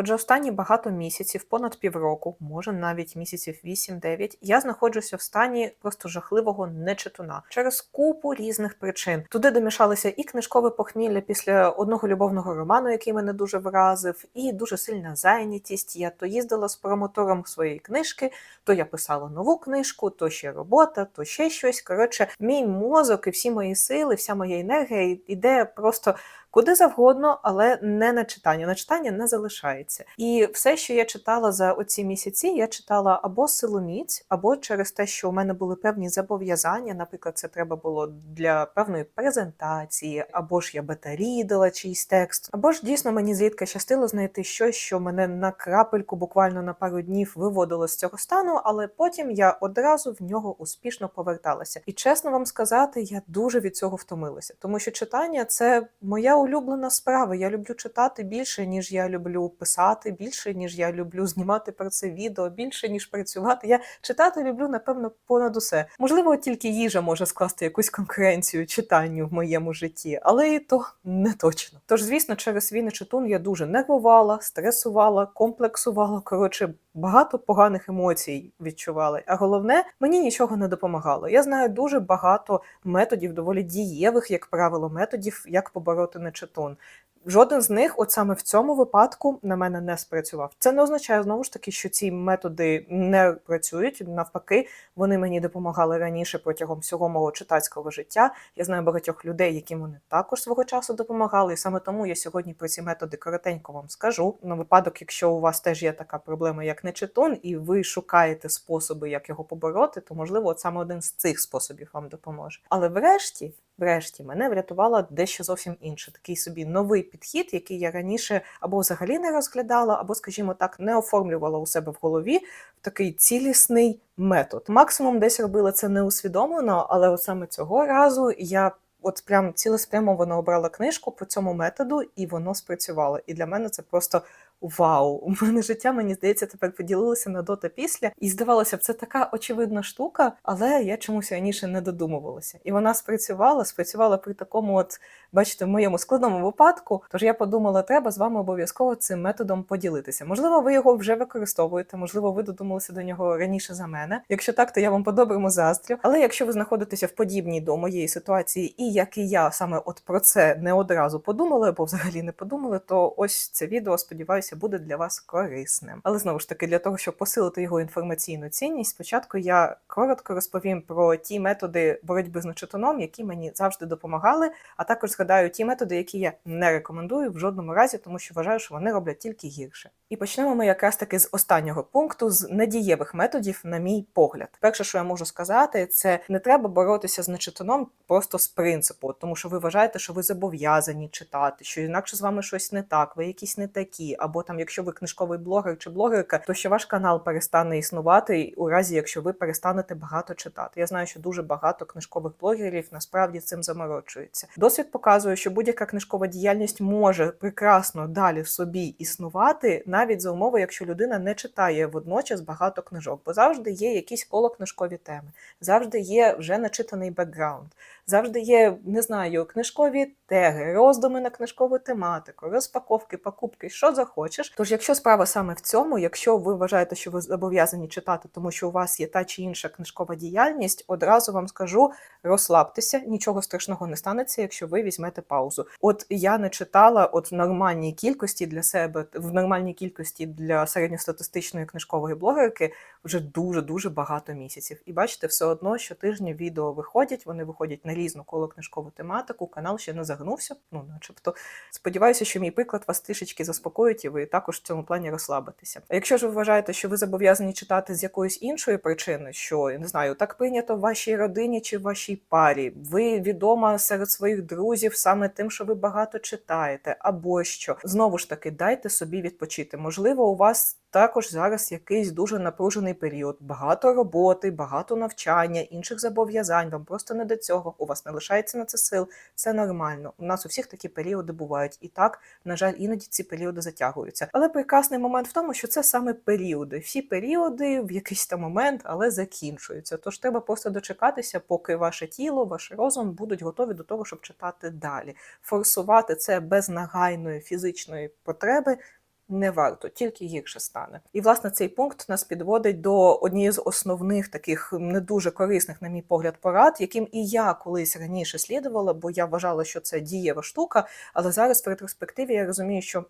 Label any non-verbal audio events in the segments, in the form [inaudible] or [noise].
Отже, останні багато місяців, понад півроку, може навіть місяців 8-9, я знаходжуся в стані просто жахливого нечитуна через купу різних причин. Туди домішалися і книжкове похмілля після одного любовного роману, який мене дуже вразив, і дуже сильна зайнятість. Я то їздила з промотором своєї книжки, то я писала нову книжку, то ще робота, то ще щось. Коротше, мій мозок і всі мої сили, вся моя енергія йде просто куди завгодно, але не на читання. На читання не залишається. І все, що я читала за оці місяці, я читала або силоміць, або через те, що у мене були певні зобов'язання. Наприклад, це треба було для певної презентації, або ж я бета-рідила чийсь текст, або ж дійсно мені зрідка щастило знайти щось, що мене на крапельку, буквально на пару днів виводило з цього стану, але потім я одразу в нього успішно поверталася. І чесно вам сказати, я дуже від цього втомилася, тому що читання це моя улюблена справа. Я люблю читати більше, ніж я люблю писати, більше, ніж я люблю знімати про це відео, більше, ніж працювати. Я читати люблю, напевно, понад усе. Можливо, тільки їжа може скласти якусь конкуренцію читанню в моєму житті, але і то не точно. Тож, звісно, через свій нечитун я дуже нервувала, стресувала, комплексувала. Коротше, багато поганих емоцій відчувала. А головне, мені нічого не допомагало. Я знаю дуже багато методів, доволі дієвих, як правило, методів, як побороти нечитун. Жоден з них, от саме в цьому випадку, на мене не спрацював. Це не означає знову ж таки, що ці методи не працюють. Навпаки, вони мені допомагали раніше протягом всього мого читацького життя. Я знаю багатьох людей, яким вони також свого часу допомагали. І саме тому я сьогодні про ці методи коротенько вам скажу. На випадок, якщо у вас теж є така проблема, як нечитун, і ви шукаєте способи, як його побороти, то можливо, от саме один з цих способів вам допоможе. Але врешті. Врешті мене врятувала дещо зовсім інше. Такий собі новий підхід, який я раніше або взагалі не розглядала, або, скажімо так, не оформлювала у себе в голові в такий цілісний метод. Максимум десь робила це неусвідомлено, але от саме цього разу я. От прям цілеспрямовано обрала книжку по цьому методу, і воно спрацювало. І для мене це просто вау! [laughs] У мене життя, мені здається, тепер поділилося на до та після. І здавалося б, це така очевидна штука, але я чомусь раніше не додумувалася. І вона спрацювала, спрацювала при такому, от бачите, в моєму складному випадку. Тож я подумала, треба з вами обов'язково цим методом поділитися. Можливо, ви його вже використовуєте, можливо, ви додумалися до нього раніше за мене. Якщо так, то я вам по-доброму заздрю. Але якщо ви знаходитеся в подібній до моєї ситуації, і як і я саме от про це не одразу подумали, або взагалі не подумали, то ось це відео, сподіваюся, буде для вас корисним. Але знову ж таки, для того, щоб посилити його інформаційну цінність, спочатку я коротко розповім про ті методи боротьби з нечитуном, які мені завжди допомагали, а також згадаю ті методи, які я не рекомендую в жодному разі, тому що вважаю, що вони роблять тільки гірше. І почнемо ми якраз таки з останнього пункту з недієвих методів, на мій погляд. Перше, що я можу сказати, це не треба боротися з нечитуном просто з принципу, тому що ви вважаєте, що ви зобов'язані читати, що інакше з вами щось не так, ви якісь не такі, або там, якщо ви книжковий блогер чи блогерка, то що ваш канал перестане існувати у разі, якщо ви перестанете багато читати. Я знаю, що дуже багато книжкових блогерів насправді цим заморочуються. Досвід показує, що будь-яка книжкова діяльність може прекрасно далі в собі існувати, навіть за умови, якщо людина не читає водночас багато книжок, бо завжди є якісь колокнижкові теми, завжди є вже начитаний бекграунд. Завжди є, не знаю, книжкові теги, роздуми на книжкову тематику, розпаковки, покупки, що захочеш. Тож, якщо справа саме в цьому, якщо ви вважаєте, що ви зобов'язані читати, тому що у вас є та чи інша книжкова діяльність, одразу вам скажу: розслабтеся, нічого страшного не станеться, якщо ви візьмете паузу. От я не читала от в нормальній кількості для себе, в нормальній кількості для середньостатистичної книжкової блогерки вже дуже дуже багато місяців. І бачите, все одно щотижня відео виходять, вони виходять на різну коло книжкову тематику. Канал ще не загнувся. Ну, начебто, сподіваюся, що мій приклад вас трішечки заспокоїть, і ви також в цьому плані розслабитеся. А якщо ж ви вважаєте, що ви зобов'язані читати з якоїсь іншої причини, що я не знаю, так прийнято в вашій родині чи в вашій парі, ви відома серед своїх друзів саме тим, що ви багато читаєте, або що знову ж таки дайте собі відпочити. Можливо, у вас. Також зараз якийсь дуже напружений період, багато роботи, багато навчання, інших зобов'язань. Вам просто не до цього. У вас не лишається на це сил. Це нормально. У нас у всіх такі періоди бувають. І так, на жаль, іноді ці періоди затягуються. Але прекрасний момент в тому, що це саме періоди. Всі періоди в якийсь там момент, але закінчуються. Тож треба просто дочекатися, поки ваше тіло, ваш розум будуть готові до того, щоб читати далі. Форсувати це без нагайної фізичної потреби не варто, тільки гірше стане. І власне цей пункт нас підводить до однієї з основних таких не дуже корисних, на мій погляд, порад, яким і я колись раніше слідувала, бо я вважала, що це дієва штука. Але зараз в ретроспективі я розумію, що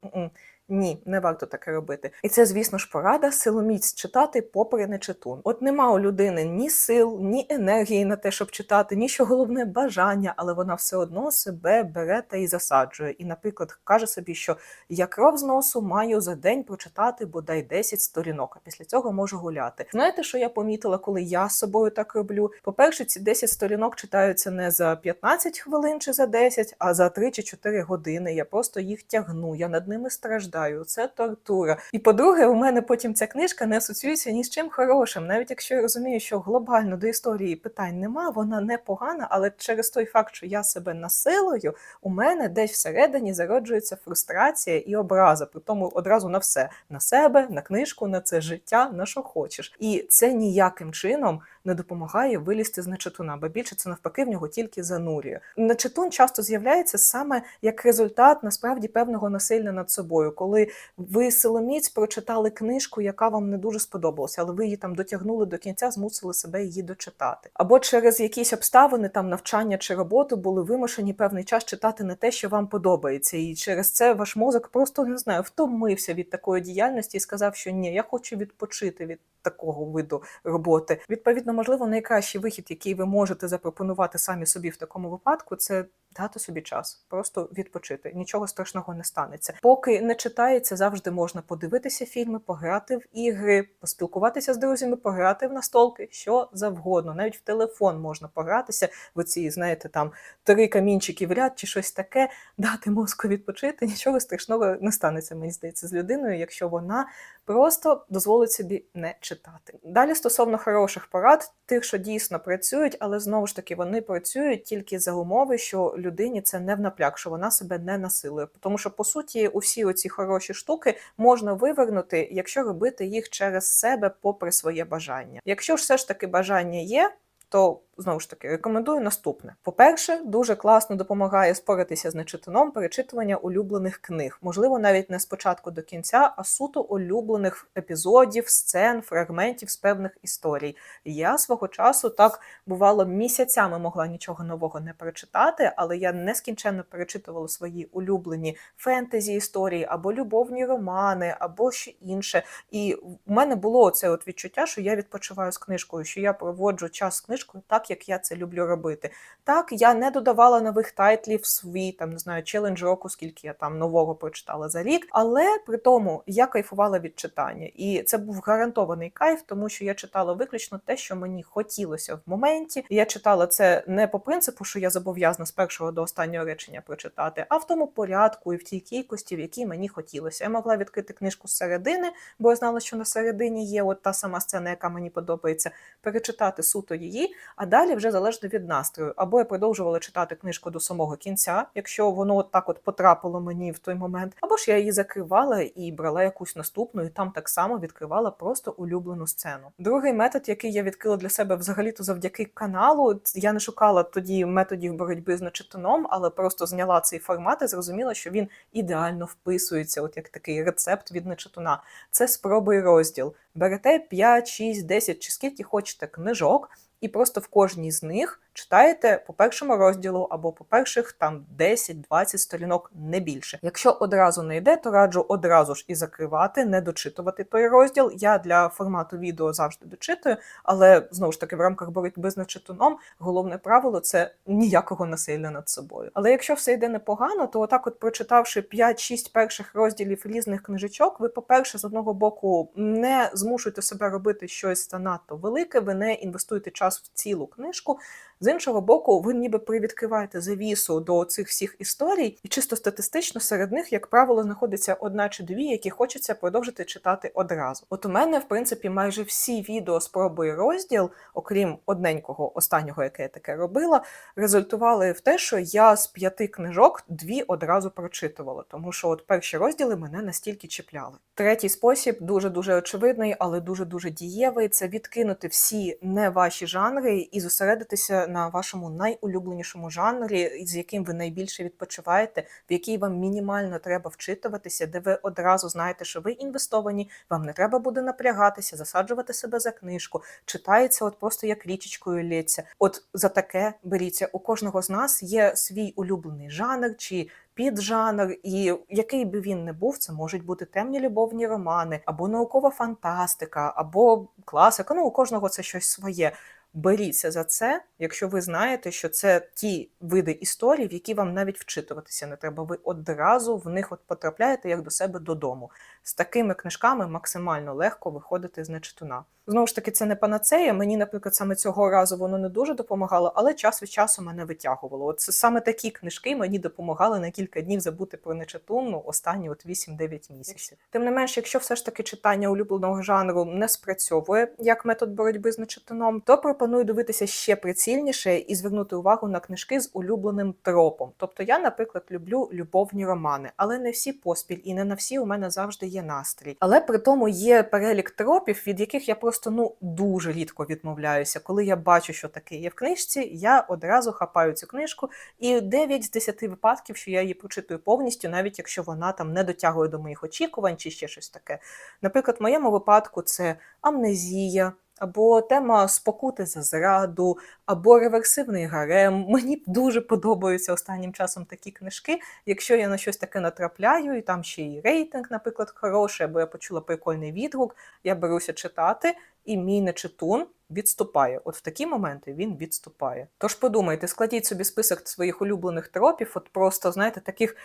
ні, не варто таке робити. І це, звісно ж, порада силоміць читати попри нечитун. От нема у людини ні сил, ні енергії на те, щоб читати, ні що головне бажання, але вона все одно себе бере та і засаджує. І, наприклад, каже собі, що я кров з носу маю за день прочитати бодай 10 сторінок, а після цього можу гуляти. Знаєте, що я помітила, коли я з собою так роблю? По-перше, ці 10 сторінок читаються не за 15 хвилин чи за 10, а за 3 чи 4 години. Я просто їх тягну, я над ними страждаю. Це тортура. І по-друге, у мене потім ця книжка не асоціюється ні з чим хорошим. Навіть якщо я розумію, що глобально до історії питань нема, вона не погана, але через той факт, що я себе насилую, у мене десь всередині зароджується фрустрація і образа, при тому одразу на все: на себе, на книжку, на це життя, на що хочеш. І це ніяким чином не допомагає вилізти з нечитуна, бо більше це навпаки в нього тільки занурює. Нечитун часто з'являється саме як результат насправді певного насилля над собою, коли ви силоміць прочитали книжку, яка вам не дуже сподобалася, але ви її там дотягнули до кінця, змусили себе її дочитати. Або через якісь обставини, там навчання чи роботу, були вимушені певний час читати не те, що вам подобається, і через це ваш мозок просто не знаю, втомився від такої діяльності і сказав, що ні, я хочу відпочити від такого виду роботи. Відповідно, можливо, найкращий вихід, який ви можете запропонувати самі собі в такому випадку, це дати собі час, просто відпочити. Нічого страшного не станеться. Поки не читається, завжди можна подивитися фільми, пограти в ігри, поспілкуватися з друзями, пограти в настолки, що завгодно. Навіть в телефон можна погратися. В ці, знаєте, там три камінчики в ряд чи щось таке, дати мозку відпочити. Нічого страшного не станеться, мені здається, з людиною, якщо вона просто дозволить собі не читати. Далі стосовно хороших порад, тих, що дійсно працюють, але знову ж таки вони працюють тільки за умови, що людині це не в напряг, що вона себе не насилує. Тому що по суті, усі оці хороші штуки можна вивернути, якщо робити їх через себе, попри своє бажання. Якщо ж все ж таки бажання є, то знову ж таки рекомендую наступне. По-перше, дуже класно допомагає споратися з нечитаном перечитування улюблених книг, можливо, навіть не спочатку до кінця, а суто улюблених епізодів, сцен, фрагментів з певних історій. Я свого часу так бувало місяцями могла нічого нового не перечитати, але я нескінченно перечитувала свої улюблені фентезі історії або любовні романи, або що інше. І в мене було це от відчуття, що я відпочиваю з книжкою, що я проводжу час з книжкою так, як я це люблю робити. Так, я не додавала нових тайтлів свій там не знаю челендж року, скільки я там нового прочитала за рік. Але при тому я кайфувала від читання, і це був гарантований кайф, тому що я читала виключно те, що мені хотілося в моменті. Я читала це не по принципу, що я зобов'язана з першого до останнього речення прочитати, а в тому порядку і в тій кількості, в якій мені хотілося. Я могла відкрити книжку з середини, бо я знала, що на середині є от та сама сцена, яка мені подобається, перечитати суто її, а далі вже залежно від настрою. Або я продовжувала читати книжку до самого кінця, якщо воно от так от потрапило мені в той момент, або ж я її закривала і брала якусь наступну, і там так само відкривала просто улюблену сцену. Другий метод, який я відкрила для себе взагалі-то завдяки каналу, я не шукала тоді методів боротьби з нечитаном, але просто зняла цей формат і зрозуміла, що він ідеально вписується, от як такий рецепт від нечитуна. Це спробуй розділ. Берете 5, 6, 10 чи скільки хочете книжок, і просто в кожній з них читаєте по першому розділу або по перших там 10-20 сторінок, не більше. Якщо одразу не йде, то раджу одразу ж і закривати, не дочитувати той розділ. Я для формату відео завжди дочитую, але знову ж таки в рамках боротьби з нечитуном головне правило це ніякого насилля над собою. Але якщо все йде непогано, то отак, от прочитавши 5-6 перших розділів різних книжечок, ви, по-перше, з одного боку не змушуєте себе робити щось занадто велике, ви не інвестуєте час в цілу книжку. З іншого боку, ви ніби привідкриваєте завісу до цих всіх історій, і чисто статистично серед них, як правило, знаходиться одна чи дві, які хочеться продовжити читати одразу. От у мене, в принципі, майже всі відео спробуй розділ, окрім одненького останнього, яке я таке робила, результували в те, що я з п'яти книжок дві одразу прочитувала, тому що от перші розділи мене настільки чіпляли. Третій спосіб дуже дуже очевидний, але дуже дуже дієвий. Це відкинути всі не ваші жанри і зосередитися на вашому найулюбленішому жанрі, з яким ви найбільше відпочиваєте, в який вам мінімально треба вчитуватися, де ви одразу знаєте, що ви інвестовані, вам не треба буде напрягатися, засаджувати себе за книжку, читається от просто як річечкою лється. От за таке беріться. У кожного з нас є свій улюблений жанр чи піджанр, і який би він не був, це можуть бути темні любовні романи, або наукова фантастика, або класика. Ну, у кожного це щось своє. Беріться за це, якщо ви знаєте, що це ті види історій, в які вам навіть вчитуватися не треба. Ви одразу в них от потрапляєте як до себе додому. З такими книжками максимально легко виходити з нечитуна. Знову ж таки, це не панацея. Мені, наприклад, саме цього разу воно не дуже допомагало, але час від часу мене витягувало. От саме такі книжки мені допомагали на кілька днів забути про нечитун, ну, останні от 8-9 місяців. Тим не менш, якщо все ж таки читання улюбленого жанру не спрацьовує як метод боротьби з нечитуном, то пропоную дивитися ще прицільніше і звернути увагу на книжки з улюбленим тропом. Тобто я, наприклад, люблю любовні романи, але не всі поспіль і не на всі у мене завжди є настрій. Але при тому є перелік тропів, від яких я просто ну дуже рідко відмовляюся. Коли я бачу, що таке є в книжці, я одразу хапаю цю книжку, і 9 з 10 випадків, що я її прочитую повністю, навіть якщо вона там не дотягує до моїх очікувань чи ще щось таке. Наприклад, в моєму випадку це амнезія. Або тема спокути за зраду, або реверсивний гарем. [laughs] Мені дуже подобаються останнім часом такі книжки. Якщо я на щось таке натрапляю, і там ще й рейтинг, наприклад, хороший, або я почула прикольний відгук, я беруся читати, і мій нечитун відступає. От в такі моменти він відступає. Тож подумайте, складіть собі список своїх улюблених тропів, от просто знаєте, таких.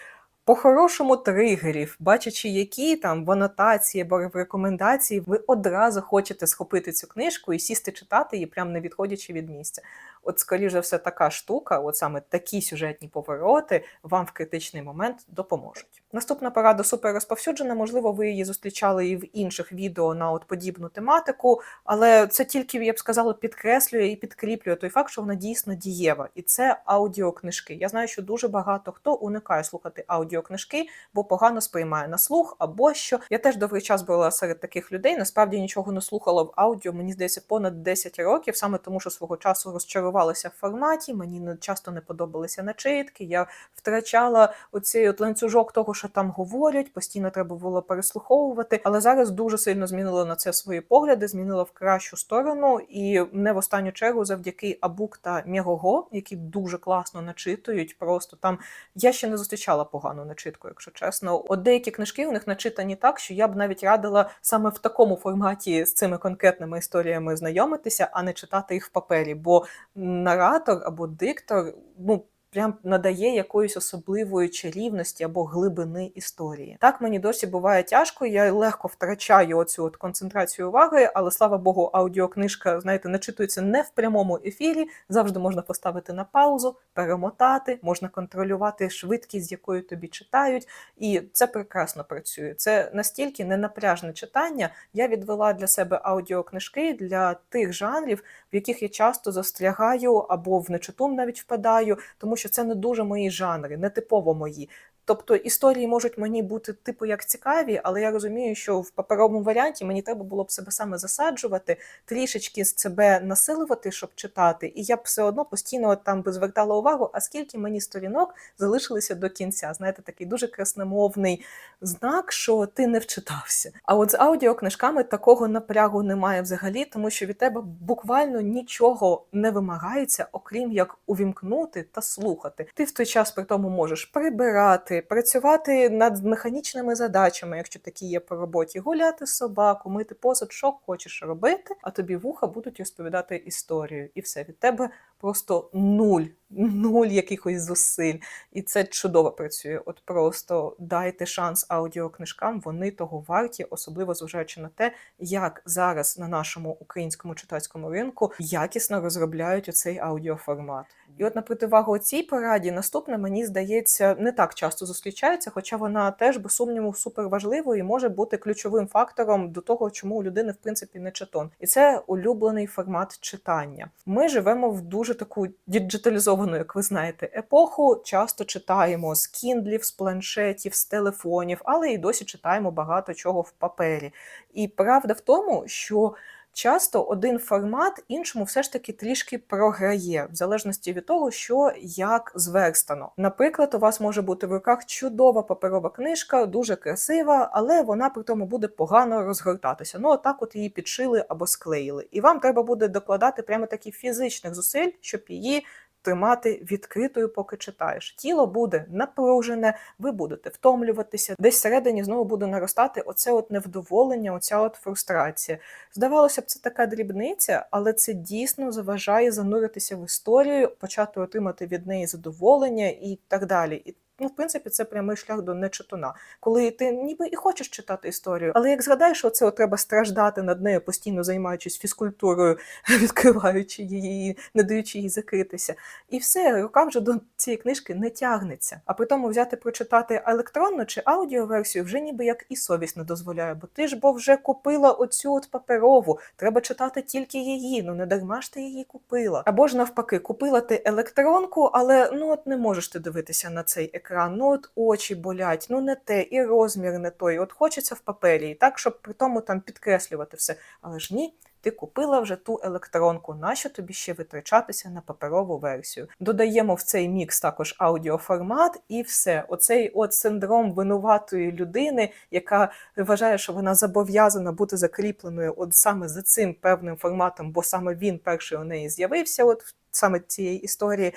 По-хорошому тригерів, бачачи, які там в анотації або в рекомендації, ви одразу хочете схопити цю книжку і сісти читати її, прям не відходячи від місця. От, скоріше все, така штука, от саме такі сюжетні повороти, вам в критичний момент допоможуть. Наступна порада супер розповсюджена. Можливо, ви її зустрічали і в інших відео на от подібну тематику, але це тільки, я б сказала, підкреслює і підкріплює той факт, що вона дійсно дієва. І це аудіокнижки. Я знаю, що дуже багато хто уникає слухати аудіокнижки, бо погано сприймає на слух або що. Я теж довгий час була серед таких людей. Насправді нічого не слухала в аудіо. Мені здається, понад 10 років, саме тому, що свого часу розчарувалася в форматі. Мені часто не подобалися начитки. Я втрачала оцей от ланцюжок того, що там говорять, постійно треба було переслуховувати. Але зараз дуже сильно змінила на це свої погляди, змінила в кращу сторону, і не в останню чергу завдяки Абук та Мєгого, які дуже класно начитують. Просто там я ще не зустрічала погану начитку, якщо чесно. От деякі книжки у них начитані так, що я б навіть радила саме в такому форматі з цими конкретними історіями знайомитися, а не читати їх в папері. Бо наратор або диктор, ну. Прям надає якоїсь особливої чарівності або глибини історії. Так мені досі буває тяжко. Я легко втрачаю оцю от концентрацію уваги, але слава Богу, аудіокнижка, знаєте, начитується не в прямому ефірі. Завжди можна поставити на паузу, перемотати, можна контролювати швидкість, з якою тобі читають, і це прекрасно працює. Це настільки ненапряжне читання. Я відвела для себе аудіокнижки для тих жанрів, в яких я часто застрягаю або в нечитун навіть впадаю, тому що це не дуже мої жанри, не типово мої. Тобто історії можуть мені бути типу як цікаві, але я розумію, що в паперовому варіанті мені треба було б себе саме засаджувати, трішечки з себе насилувати, щоб читати, і я б все одно постійно там би звертала увагу, а скільки мені сторінок залишилися до кінця. Знаєте, такий дуже красномовний знак, що ти не вчитався. А от з аудіокнижками такого напрягу немає взагалі, тому що від тебе буквально нічого не вимагається, окрім як увімкнути та слухати. Ти в той час при тому можеш прибирати працювати над механічними задачами, якщо такі є по роботі, гуляти собаку, мити посуд, що хочеш робити, а тобі вуха будуть розповідати історію. І все від тебе просто нуль, нуль якихось зусиль. І це чудово працює. От просто дайте шанс аудіокнижкам, вони того варті, особливо зважаючи на те, як зараз на нашому українському читацькому ринку якісно розробляють оцей аудіоформат. І от на противагу цій пораді наступна, мені здається, не так часто зустрічається, хоча вона теж без сумніву супер важливою і може бути ключовим фактором до того, чому у людини в принципі не читон. І це улюблений формат читання. Ми живемо в дуже таку діджиталізовану, як ви знаєте, епоху. Часто читаємо з кіндлів, з планшетів, з телефонів, але і досі читаємо багато чого в папері. І правда в тому, що часто один формат іншому все ж таки трішки програє, в залежності від того, що як зверстано. Наприклад, у вас може бути в руках чудова паперова книжка, дуже красива, але вона при тому буде погано розгортатися. Ну, отак от її підшили або склеїли. І вам треба буде докладати прямо такі фізичних зусиль, щоб її тримати відкритою, поки читаєш. Тіло буде напружене, ви будете втомлюватися. Десь всередині знову буде наростати оце от невдоволення, оця от фрустрація. Здавалося б, це така дрібниця, але це дійсно заважає зануритися в історію, почати отримати від неї задоволення і так далі. І Ну, в принципі, це прямий шлях до нечитуна. Коли ти ніби і хочеш читати історію, але як згадаєш, що це от треба страждати над нею, постійно займаючись фізкультурою, [laughs] відкриваючи її, не даючи їй закритися, і все, рука вже до цієї книжки не тягнеться. А при тому взяти прочитати електронну чи аудіоверсію вже ніби як і совість не дозволяє, бо ти ж бо вже купила оцю от паперову, треба читати тільки її. Ну не дарма ж ти її купила. Або ж навпаки, купила ти електронку, але ну от не можеш ти дивитися на цей екран. Ну от очі болять, ну не те, і розмір не той. От хочеться в папері, і так, щоб при тому там підкреслювати все. Але ж ні. Ти купила вже ту електронку, нащо тобі ще витрачатися на паперову версію? Додаємо в цей мікс також аудіоформат, і все. Оцей от синдром винуватої людини, яка вважає, що вона зобов'язана бути закріпленою от саме за цим певним форматом, бо саме він перший у неї з'явився, от саме цієї історії.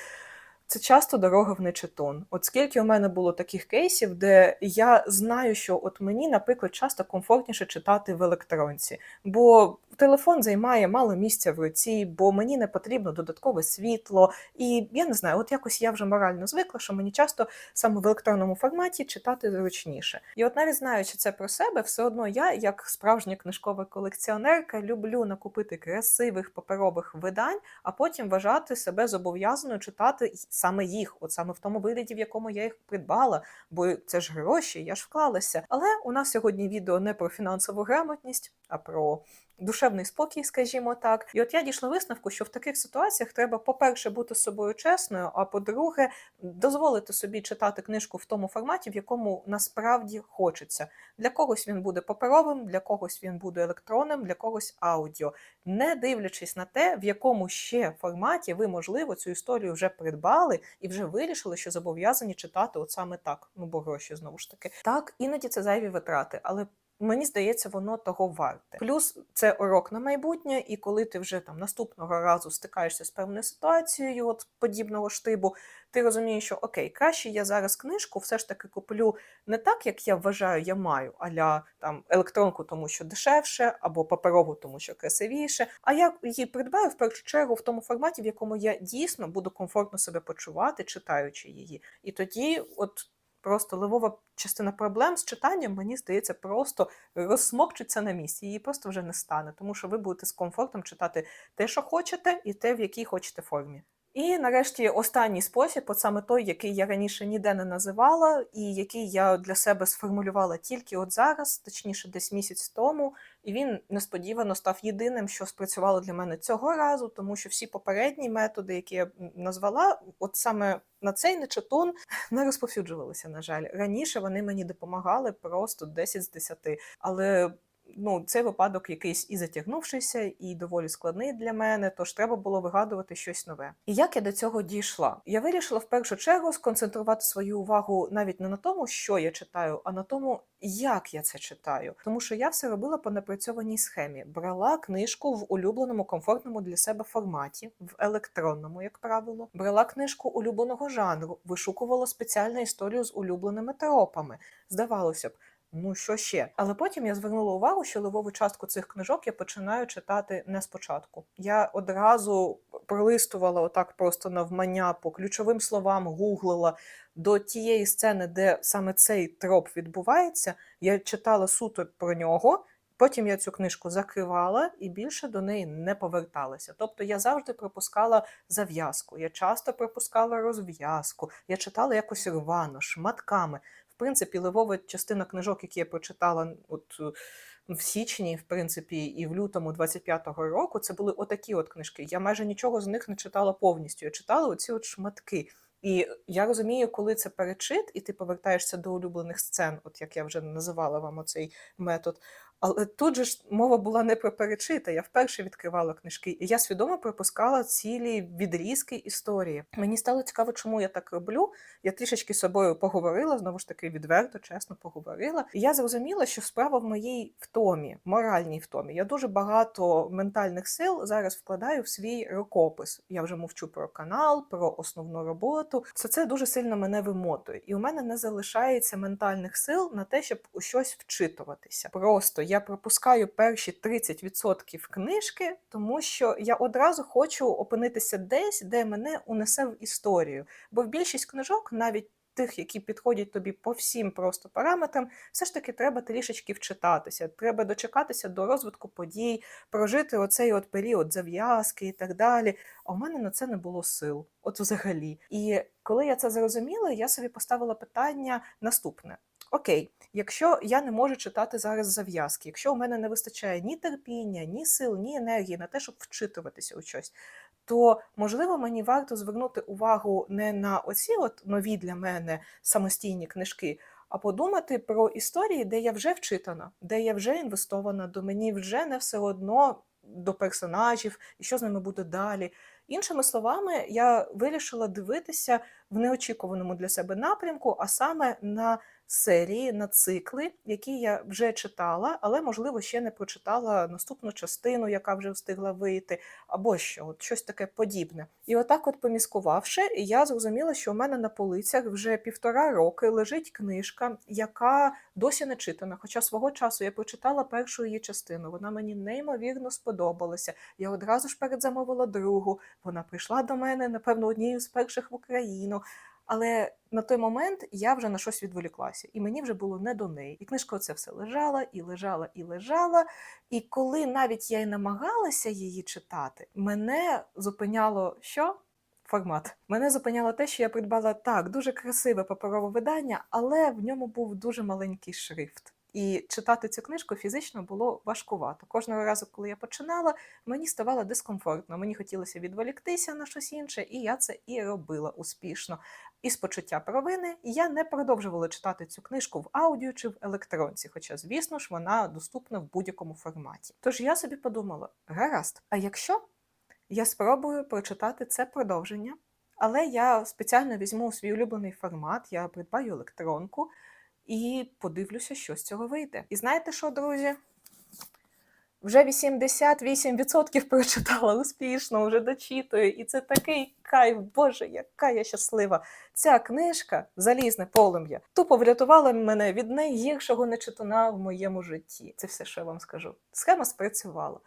Це часто дорога в нечитон. От скільки у мене було таких кейсів, де я знаю, що от мені, наприклад, часто комфортніше читати в електронці, бо телефон займає мало місця в руці, бо мені не потрібно додаткове світло. І я не знаю, от якось я вже морально звикла, що мені часто саме в електронному форматі читати зручніше. І от навіть знаючи це про себе, все одно я, як справжня книжкова колекціонерка, люблю накупити красивих паперових видань, а потім вважати себе зобов'язаною читати саме їх, от саме в тому вигляді, в якому я їх придбала, бо це ж гроші, я ж вклалася. Але у нас сьогодні відео не про фінансову грамотність, а про душевний спокій, скажімо так. І от я дійшла висновку, що в таких ситуаціях треба, по-перше, бути з собою чесною, а по-друге, дозволити собі читати книжку в тому форматі, в якому насправді хочеться. Для когось він буде паперовим, для когось він буде електронним, для когось аудіо, не дивлячись на те, в якому ще форматі ви, можливо, цю історію вже придбали і вже вирішили, що зобов'язані читати от саме так. Ну бо гроші знову ж таки. Так, іноді це зайві витрати, але Мені здається, воно того варте. Плюс це урок на майбутнє, і коли ти вже там наступного разу стикаєшся з певною ситуацією, от подібного штибу, ти розумієш, що окей, краще я зараз книжку все ж таки куплю не так, як я вважаю, я маю, аля там електронку, тому що дешевше, або паперову, тому що красивіше. А я її придбаю в першу чергу в тому форматі, в якому я дійсно буду комфортно себе почувати, читаючи її. І тоді, от. Просто ливова частина проблем з читанням, мені здається, просто розсмокчиться на місці. Її просто вже не стане, тому що ви будете з комфортом читати те, що хочете, і те, в якій хочете формі. І нарешті останній спосіб, от саме той, який я раніше ніде не називала, і який я для себе сформулювала тільки от зараз, точніше, десь місяць тому, і він несподівано став єдиним, що спрацювало для мене цього разу, тому що всі попередні методи, які я назвала, от саме на цей нечетун [laughs] не розповсюджувалися. На жаль, раніше вони мені допомагали просто 10 з 10. Але ну, цей випадок якийсь і затягнувшийся, і доволі складний для мене, тож треба було вигадувати щось нове. І як я до цього дійшла? Я вирішила в першу чергу сконцентрувати свою увагу навіть не на тому, що я читаю, а на тому, як я це читаю. Тому що я все робила по напрацьованій схемі. Брала книжку в улюбленому, комфортному для себе форматі, в електронному, як правило, брала книжку улюбленого жанру, вишукувала спеціальну історію з улюбленими тропами. Здавалося б. Ну, що ще? Але потім я звернула увагу, що левову частку цих книжок я починаю читати не спочатку. Я одразу пролистувала отак просто навмання по ключовим словам, гуглила до тієї сцени, де саме цей троп відбувається. Я читала суто про нього. Потім я цю книжку закривала і більше до неї не поверталася. Тобто я завжди пропускала зав'язку, я часто пропускала розв'язку, я читала якось рвано, шматками принципі, левова частина книжок, які я прочитала от е, в січні, в принципі, і в лютому 25-го року, це були отакі от книжки. Я майже нічого з них не читала повністю. Я читала оці от шматки. І я розумію, коли це перечит, і ти повертаєшся до улюблених сцен, от як я вже називала вам оцей метод. Але тут же ж мова була не про перечити. Я вперше відкривала книжки, і я свідомо пропускала цілі відрізки історії. Мені стало цікаво, чому я так роблю. Я трішечки з собою поговорила, знову ж таки, відверто, чесно поговорила. І я зрозуміла, що справа в моїй втомі, моральній втомі. Я дуже багато ментальних сил зараз вкладаю в свій рукопис. Я вже мовчу про канал, про основну роботу. Все це дуже сильно мене вимотує. І у мене не залишається ментальних сил на те, щоб у щось вчитуватися. Просто я пропускаю перші 30% книжки, тому що я одразу хочу опинитися десь, де мене унесе в історію. Бо більшість книжок, навіть тих, які підходять тобі по всім просто параметрам, все ж таки треба трішечки вчитатися. Треба дочекатися до розвитку подій, прожити оцей от період зав'язки і так далі. А у мене на це не було сил, от взагалі. І коли я це зрозуміла, я собі поставила питання наступне. Окей, якщо я не можу читати зараз зав'язки, якщо у мене не вистачає ні терпіння, ні сил, ні енергії на те, щоб вчитуватися у щось, то можливо мені варто звернути увагу не на оці от нові для мене самостійні книжки, а подумати про історії, де я вже вчитана, де я вже інвестована, до мені вже не все одно до персонажів і що з ними буде далі. Іншими словами, я вирішила дивитися в неочікуваному для себе напрямку, а саме на серії, на цикли, які я вже читала, але, можливо, ще не прочитала наступну частину, яка вже встигла вийти, або що, от щось таке подібне. І отак, от поміскувавши, я зрозуміла, що у мене на полицях вже півтора роки лежить книжка, яка досі не читана. Хоча свого часу я прочитала першу її частину. Вона мені неймовірно сподобалася. Я одразу ж передзамовила другу. Вона прийшла до мене, напевно, однією з перших в Україну. Але на той момент я вже на щось відволіклася, і мені вже було не до неї. І книжка оце все лежала, і лежала, і лежала. І коли навіть я й намагалася її читати, мене зупиняло що? Формат. Мене зупиняло те, що я придбала так, дуже красиве паперове видання, але в ньому був дуже маленький шрифт. І читати цю книжку фізично було важкувато. Кожного разу, коли я починала, мені ставало дискомфортно. Мені хотілося відволіктися на щось інше, і я це і робила успішно. Із почуття провини я не продовжувала читати цю книжку в аудіо чи в електронці, хоча, звісно ж, вона доступна в будь-якому форматі. Тож я собі подумала: гаразд, а якщо я спробую прочитати це продовження, але я спеціально візьму свій улюблений формат, я придбаю електронку і подивлюся, що з цього вийде. І знаєте що, друзі? Вже 88% прочитала успішно, вже дочитую. І це такий кайф, Боже, яка я щаслива. Ця книжка Залізне полум'я тупо врятувала мене від найгіршого нечитуна в моєму житті. Це все, що я вам скажу. Схема спрацювала.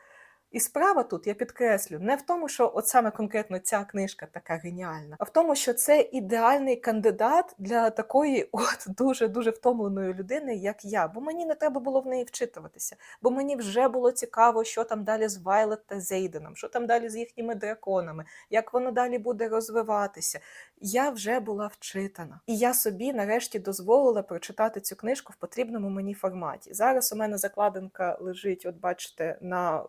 І справа тут, я підкреслю, не в тому, що от саме конкретно ця книжка така геніальна, а в тому, що це ідеальний кандидат для такої [laughs] от дуже дуже втомленої людини, як я. Бо мені не треба було в неї вчитуватися, бо мені вже було цікаво, що там далі з Вайлет та Зейденом, що там далі з їхніми драконами, як воно далі буде розвиватися. Я вже була вчитана, і я собі нарешті дозволила прочитати цю книжку в потрібному мені форматі. Зараз у мене закладинка лежить, от бачите, на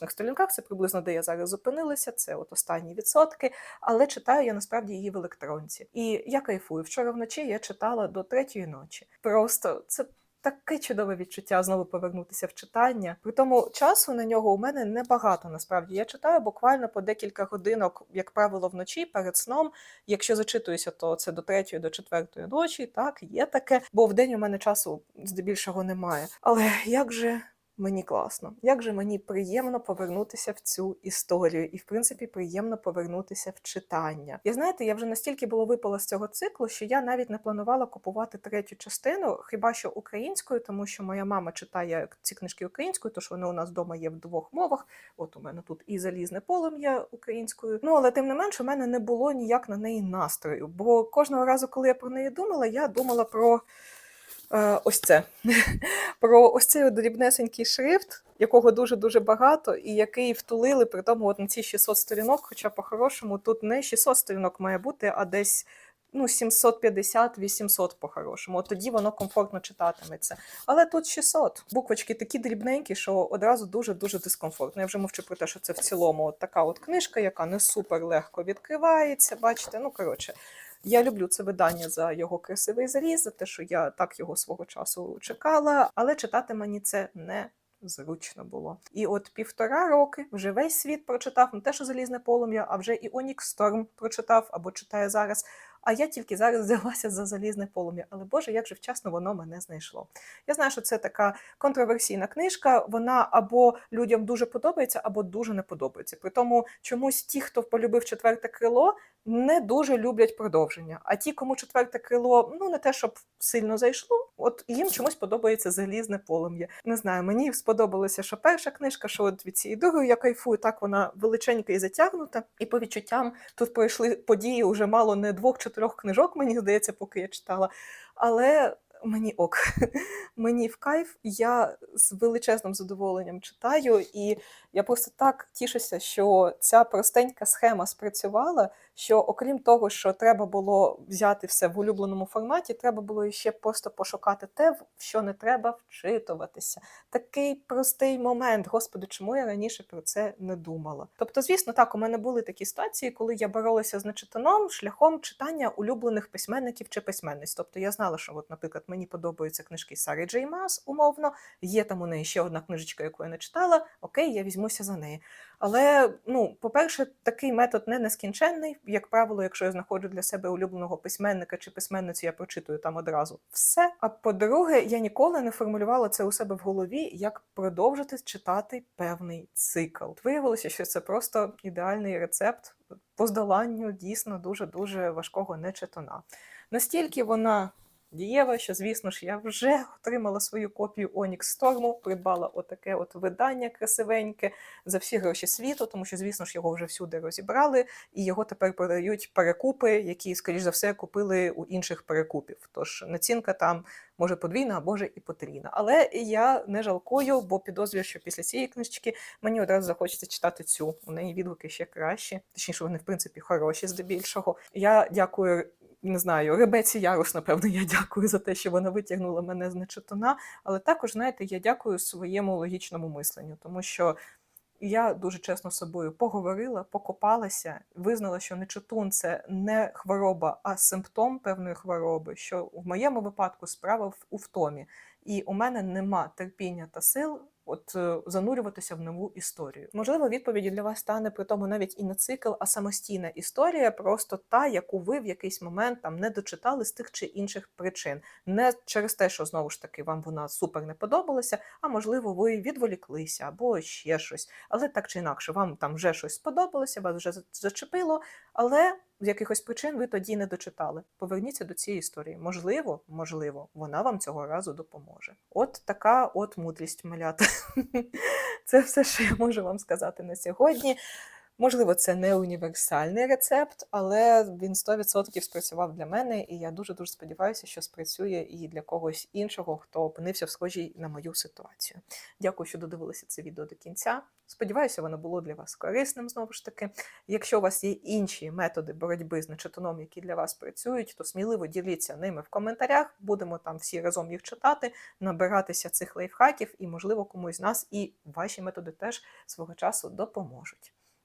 фізичних сторінках. Це приблизно де я зараз зупинилася. Це от останні відсотки. Але читаю я насправді її в електронці. І я кайфую. Вчора вночі я читала до третьої ночі. Просто це. Таке чудове відчуття знову повернутися в читання. При тому часу на нього у мене небагато. Насправді я читаю буквально по декілька годинок, як правило, вночі перед сном. Якщо зачитуюся, то це до третьої, до четвертої ночі. Так, є таке, бо в день у мене часу здебільшого немає. Але як же мені класно, як же мені приємно повернутися в цю історію, і в принципі приємно повернутися в читання. І знаєте, я вже настільки було випала з цього циклу, що я навіть не планувала купувати третю частину, хіба що українською, тому що моя мама читає ці книжки українською, тож вони у нас вдома є в двох мовах. От у мене тут і залізне полум'я українською. Ну але тим не менш, у мене не було ніяк на неї настрою. Бо кожного разу, коли я про неї думала, я думала про. Е, ось це [laughs] про ось цей дрібнесенький шрифт, якого дуже дуже багато, і який втулили при тому от на ці 600 сторінок. Хоча по-хорошому тут не 600 сторінок має бути, а десь ну 750-800 по-хорошому. От тоді воно комфортно читатиметься. Але тут 600. Буквочки такі дрібненькі, що одразу дуже дуже дискомфортно. Я вже мовчу про те, що це в цілому от така от книжка, яка не супер легко відкривається. Бачите, ну коротше. Я люблю це видання за його красивий заріз, за те, що я так його свого часу чекала, але читати мені це не зручно було. І от півтора роки вже весь світ прочитав не те, що залізне полум'я, а вже і Онік Сторм прочитав або читає зараз. А я тільки зараз [laughs] взялася за залізне полум'я. Але Боже, як же вчасно воно мене знайшло. Я знаю, що це така контроверсійна книжка. Вона або людям дуже подобається, або дуже не подобається. При тому чомусь ті, хто полюбив четверте крило, не дуже люблять продовження. А ті, кому четверте крило, ну не те, щоб сильно зайшло, от їм чомусь подобається залізне полум'я. Не знаю, мені сподобалося, що перша книжка, що от від цієї другої я кайфую, так вона величенька і затягнута. І по відчуттям тут пройшли події уже мало не двох-чотирьох книжок, мені здається, поки я читала. Але мені ок, [laughs] мені в кайф. Я з величезним задоволенням читаю, і я просто так тішуся, що ця простенька схема спрацювала. Що окрім того, що треба було взяти все в улюбленому форматі, треба було ще просто пошукати те, в що не треба вчитуватися. Такий простий момент. Господи, чому я раніше про це не думала? Тобто, звісно, так, у мене були такі ситуації, коли я боролася з нечитаном шляхом читання улюблених письменників чи письменниць. Тобто я знала, що, от, наприклад, мені подобаються книжки Сари Джей Мас, умовно. Є там у неї ще одна книжечка, яку я не читала. Окей, я візьмуся за неї. Але, ну, по-перше, такий метод не нескінченний. Як правило, якщо я знаходжу для себе улюбленого письменника чи письменницю, я прочитую там одразу все. А по-друге, я ніколи не формулювала це у себе в голові, як продовжити читати певний цикл. Виявилося, що це просто ідеальний рецепт по здоланню дійсно дуже дуже важкого нечитана. Настільки вона дієва, що, звісно ж, я вже отримала свою копію Онікс Сторму, придбала отаке от видання красивеньке за всі гроші світу, тому що, звісно ж, його вже всюди розібрали, і його тепер продають перекупи, які, скоріш за все, купили у інших перекупів. Тож націнка там може подвійна, а може і потрійна. Але я не жалкую, бо підозрюю, що після цієї книжки мені одразу захочеться читати цю. У неї відгуки ще кращі, точніше, вони в принципі хороші здебільшого. Я дякую. Не знаю, Ребеці Ярус, напевно, я дякую за те, що вона витягнула мене з нечитана. Але також, знаєте, я дякую своєму логічному мисленню, тому що я дуже чесно з собою поговорила, покопалася, визнала, що нечитун це не хвороба, а симптом певної хвороби. Що в моєму випадку справа у втомі, і у мене нема терпіння та сил. От е, занурюватися в нову історію. Можливо, відповіді для вас стане при тому навіть і не цикл, а самостійна історія, просто та, яку ви в якийсь момент там не дочитали з тих чи інших причин. Не через те, що знову ж таки вам вона супер не подобалася, а можливо, ви відволіклися або ще щось. Але так чи інакше, вам там вже щось сподобалося, вас вже зачепило, але з якихось причин ви тоді не дочитали. Поверніться до цієї історії. Можливо, можливо, вона вам цього разу допоможе. От така от мудрість малята. [laughs] Це все, що я можу вам сказати на сьогодні. Можливо, це не універсальний рецепт, але він 100% спрацював для мене, і я дуже дуже сподіваюся, що спрацює і для когось іншого, хто опинився в схожій на мою ситуацію. Дякую, що додивилися це відео до кінця. Сподіваюся, воно було для вас корисним знову ж таки. Якщо у вас є інші методи боротьби з нечитаном, які для вас працюють, то сміливо діліться ними в коментарях. Будемо там всі разом їх читати, набиратися цих лайфхаків, і, можливо, комусь з нас і ваші методи теж свого часу допоможуть.